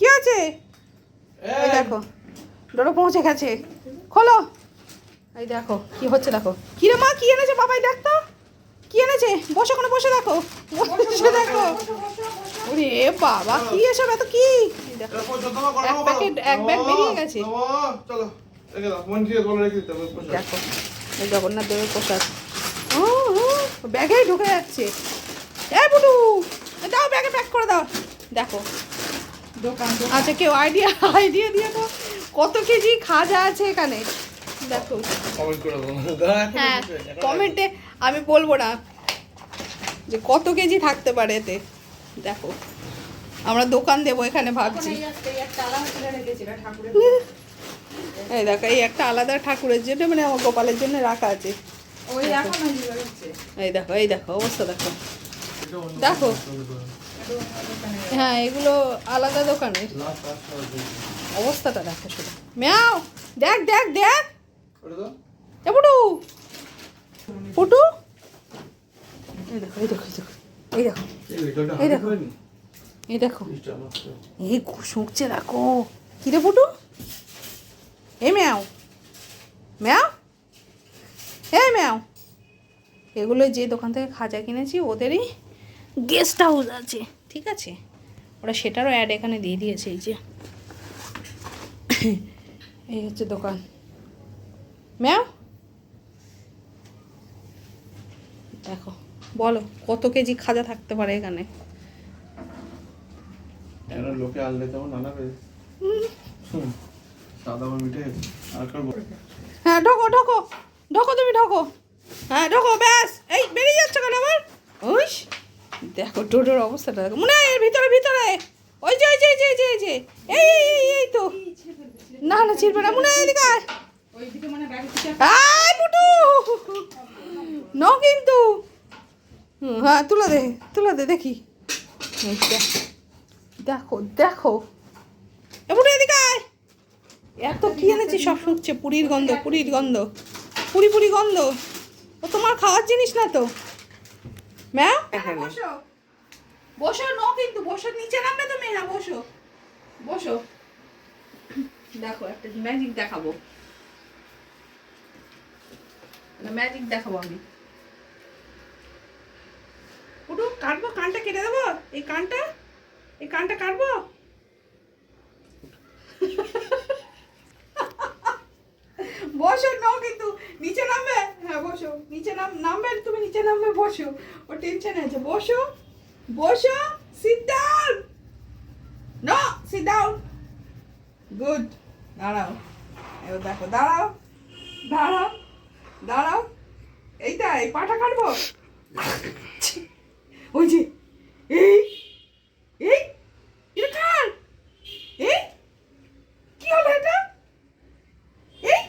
কি আছে? দেখো ডোরো পৌঁছে গেছে। খোলো। এই দেখো কি হচ্ছে দেখো। কি রে মা কি এনেছে? বাবাই দেখ তো। কি এনেছে? বসে ওখানে বসে দেখো। বসে দেখো। ওরে বাবা কি এসব এত কি? দেখো এক প্যাকেট এক ব্যাগ বেরিয়ে গেছে। দেখো এই জগন্নাথ দেবের পোশাক ও ব্যাগেই ঢুকে যাচ্ছে। এ বুটু দাও ব্যাগে প্যাক করে দাও। দেখো আচ্ছা কেউ আইডিয়া আইডিয়া দিয়ে তো কত কেজি খাজা আছে এখানে? দেখো। কমেন্ট হ্যাঁ কমেন্টে আমি বলব না যে কত কেজি থাকতে পারে এতে। দেখো। আমরা দোকান দেবো এখানে ভাবছি। এই দেখো এই একটা আলাদা ঠাকুরের জন্য মানে আমার গোপালের জন্য রাখা আছে। ওই এখন ওই যে হচ্ছে এই দেখো এই দেখো অবস্থা দেখো। দেখো। হ্যাঁ এগুলো আলাদা দোকানের। অবস্থাটা দেখো শুধু। ম্যাও, দেখ দেখ দেখ। পুটু। পুটু। এই দেখো এই দেখো এই দেখো এই দেখো এই দেখো। এই শুকছে, দেখো। পুটু? এই ম্যাও। ম্যাও? এই ম্যাও। এগুলো যে দোকান থেকে খাজা কিনেছি, ওদেরই গেস্ট হাউস আছে। ঠিক আছে? ওরা সেটারও অ্যাড এখানে দিয়ে দিয়েছে এই যে। এই হচ্ছে দোকান। ম্যাম? দেখো বলো কত কেজি খাজা থাকতে পারে এখানে? এরা লোকে আনলে তেমন আনাবে সাদা মিঠে আর হ্যাঁ ঢোকো ঢোকো। ঢোকো তুমি ঢোকো। হ্যাঁ ঢোকো ব্যাস। এই বেরিয়ে যাচ্ছে কেন আমার ওই দেখো, টোটোর অবস্থাটা দেখো। মনে হয় ভিতরে ভিতরে। ওই যে ওই যে ওই যে যে এই এই তো। না না, ছিড়বে না। মনে এদিকে আয়। পুটু। ন কিন্তু। হ্যাঁ তুলে দে তুলে দে, দেখি। দেখ। দেখো দেখো। এ, পুটু, এদিকে আয়। এত কি এনেছি? সব শুকছে। পুরীর গন্ধ পুরীর গন্ধ। পুরি পুরি গন্ধ। ও তোমার খাওয়ার জিনিস না তো? ম্যাম? বসো। বসো ন কিন্তু বসো নিচে নামবে তো মেয়েরা বসো। বসো। দেখো একটা ম্যাজিক দেখাবো। ম্যাজিক দেখাবো আমি। পুটু কাটবো কানটা কেটে দেবো? এই কানটা? এই কানটা কাটবো? বসো, নাও কিন্তু। নিচে নামবে? হ্যাঁ বসো। নিচে নাম নামবে? তুমি নিচে নামবে, বসো। ও টেনশন আছে। বসো বসো সিট নো ডাউন গুড দাঁড়াও। এবার দেখো, দাঁড়াও। দাঁড়াও। দাঁড়াও। এইটা, এই পাটা কাটবো? ওই যে, এই এই এটা কার এই কি হলো এটা এই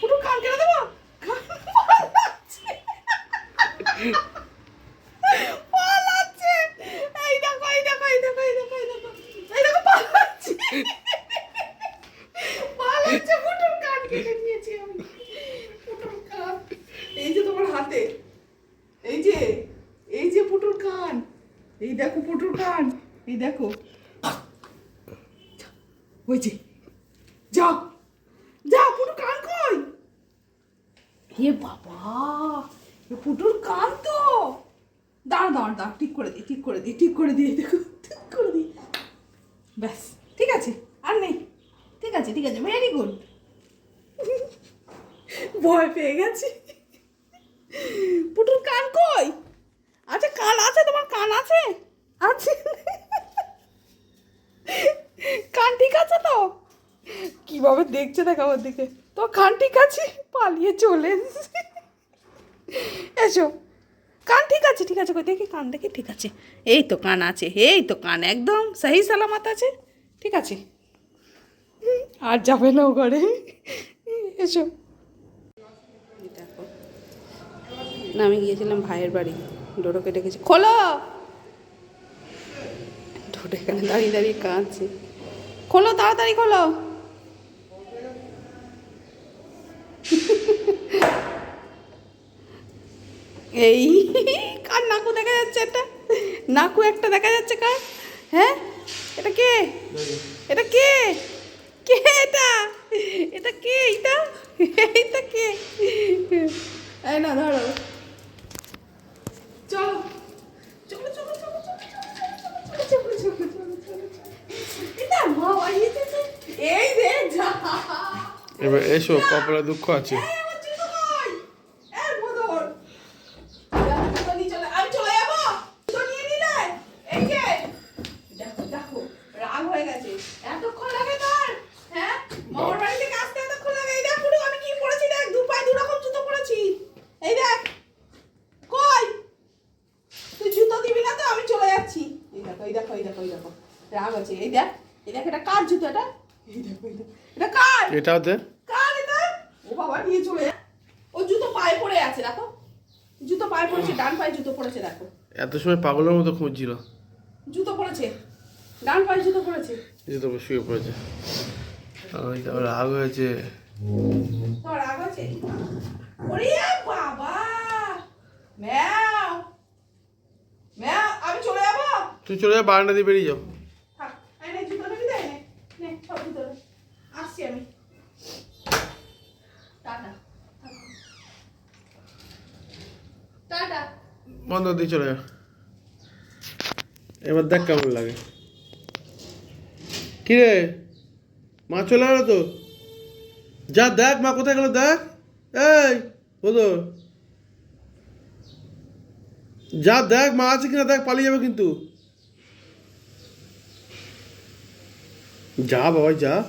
পুরো কান কেটে দেবো কান পালাচ্ছে। পালাচ্ছে। এই দেখো, এই দেখো, এই দেখো, এই দেখো, এই দেখো। এই দেখো, এই দেখো পুটুর কান। এই দেখো ওই যে যা যা, পুটুর কান কই? এ বাবা! পুটুর কান তো। দাঁড় দাঁড় দাঁড়, ঠিক করে দিই, ঠিক করে দিই, ঠিক করে দিই ঠিক করে দিই। ব্যাস, ঠিক আছে, আর নেই। ঠিক আছে ঠিক আছে ভেরি গুড ভয় পেয়ে গেছি। পুটুর কান কই? আচ্ছা কান আছে, তোমার কান আছে? আছে। কান ঠিক আছে তো? কীভাবে দেখছে দেখ আমার দিকে তো কান ঠিক আছে? পালিয়ে চলে এসেছে। এসো কান ঠিক আছে ঠিক আছে, কই দেখি কান, দেখি ঠিক আছে। এই তো কান আছে, এই তো কান, একদম সহি সালামত আছে। ঠিক আছে। আর যাবে না ও ঘরে। এসো। দেখো না, আমি গিয়েছিলাম ভাইয়ের বাড়ি। ডোডোকে ডেকেছি খোলো! ডোডো এখানে দাঁড়িয়ে দাঁড়িয়ে কাঁদছে। খোলো, তাড়াতাড়ি খোলো! এই কার নাকু দেখা যাচ্ছে একটা নাকু একটা দেখা যাচ্ছে কার হ্যাঁ এটা কে এটা কে কে এটা এটা কে এটা এটা কে এই না ধরো চলো এই চলো এবার এসো কপালে দুঃখ আছে এই দেখো এই দেখো এই দেখো। রাগ আছে। এই দেখ এই দেখ এটা কার জুতো এটা? এই দেখো এই দেখো। এটা কার? এটাও দে। কার এটা? ও বাবা নিয়ে চলে। ও জুতো পায়ে পড়ে আছে দেখো। জুতো পায়ে পড়েছে ডান পায়ে জুতো পড়েছে দেখো। এত সময় পাগলের মতো খুঁজছিল। জুতো পড়েছে। ডান পায়ে জুতো পড়েছে। এই তো শুয়ে পড়েছে। রাগ হয়েছে। রাগ আছে? ওরে বাবা! ম্যাও ম্যাও আমি চলে যাব তুই চলে যা বারান্দা দিয়ে বেরিয়ে যাও। বন্ধ দিয়ে চলে যা। এবার দেখ কেমন লাগে। কিরে মা চলে গেলো তো? যা দেখ মা কোথায় গেল দেখ। এই বলো যা দেখ মা আছে কিনা দেখ পালিয়ে যাবে কিন্তু। যা বাবা, যা।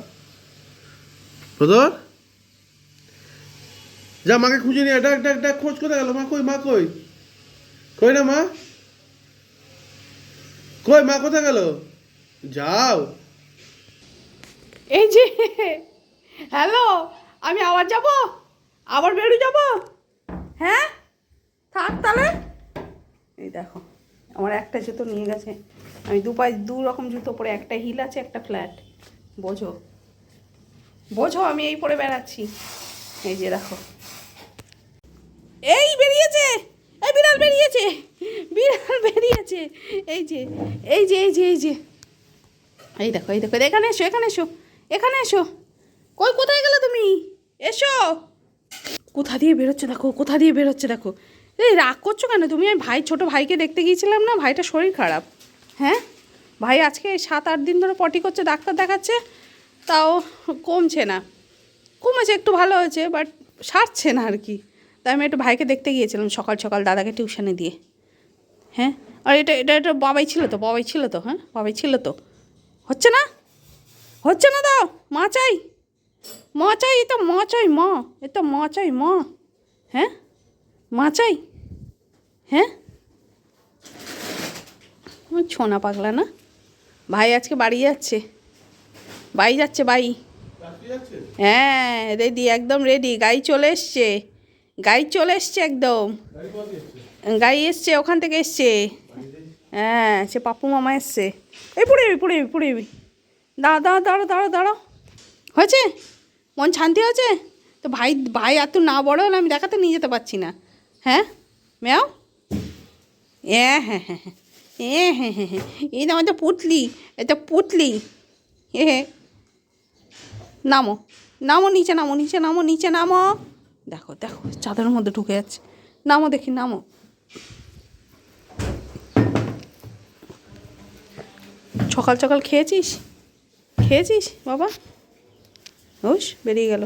বদর যা, মাকে খুঁজে নিয়ে ডাক ডাক ডাক, খোঁজ কোথায় গেল? মা কই মা কই? কই না, মা? কই, মা কোথায় গেল? যাও। এই যে, হ্যালো, আমি আবার যাব? আবার বেরো যাব? হ্যাঁ? থাক তাহলে। এই দেখো, আমার একটা জুতো নিয়ে গেছে। আমি দু পায়ে, দু রকম জুতো পরে একটা হিল আছে, একটা ফ্ল্যাট। বোঝো। বোঝো, আমি এই পরে বেড়াচ্ছি। এই যে দেখো। এই বেরিয়েছে! এই বিড়াল বেরিয়েছে! বিড়াল বেরিয়েছে! এই যে এই যে এই যে এই যে। এই দেখো এই দেখো, এখানে এসো এখানে এসো এখানে এসো। কই, কোথায় গেলে তুমি? এসো! কোথা দিয়ে বেরোচ্ছে দেখো, কোথা দিয়ে বেরোচ্ছে দেখো। এই রাগ করছ কেন? তুমি, আমি ভাই, ছোট ভাইকে দেখতে গিয়েছিলাম না? ভাইটা শরীর খারাপ। হ্যাঁ? ভাই আজকে সাত, আট দিন ধরে পটি করছে, ডাক্তার দেখাচ্ছে, তাও কমছে না। কমেছে, একটু ভালো হয়েছে বাট সারছে না আর কি। তাই আমি একটু ভাইকে দেখতে গিয়েছিলাম সকাল সকাল দাদাকে টিউশনে দিয়ে। হ্যাঁ? আর এটা এটা এটা বাবাই ছিল তো, বাবাই ছিল তো হ্যাঁ? বাবাই ছিল তো। হচ্ছে না? হচ্ছে না দাও, মা চাই। মা চাই, এ তো মা চাই, মা। এ তো মা চাই, মা। হ্যাঁ? মা চাই। হ্যাঁ? ছোনা পাগলা না? ভাই আজকে বাড়ি যাচ্ছে। বাড়ি যাচ্ছে বাড়ি হ্যাঁ রেডি, একদম রেডি। গাড়ি চলে এসছে। গাড়ি চলে এসছে একদম। গাড়ি এসছে, ওখান থেকে এসছে। হ্যাঁ সে পাপু মামা এসছে। এই পড়ে যাবি পড়ে যাবি পড়ে যাবি। দাঁড়া দাঁড়া দাঁড়া দাঁড়া দাঁড়াও হয়েছে? মন শান্তি হয়েছে? তো ভাই ভাই এত না বড় হলে আমি দেখাতে নিয়ে যেতে পারছি না। হ্যাঁ ম্যাও? হ্যাঁ হ্যাঁ হ্যাঁ হ্যাঁ। হ্যাঁ হ্যাঁ হ্যাঁ হ্যাঁ। এই তো আমাদের পুতলি, এটা পুতলি। হে হে। নামো নামো, নিচে নামো নিচে নামো নিচে নামো। দেখো দেখো, চাদরের মধ্যে ঢুকে যাচ্ছে। নামো দেখি, নামো। সকাল সকাল খেয়েছিস? খেয়েছিস, বাবা? হুস বেরিয়ে গেল।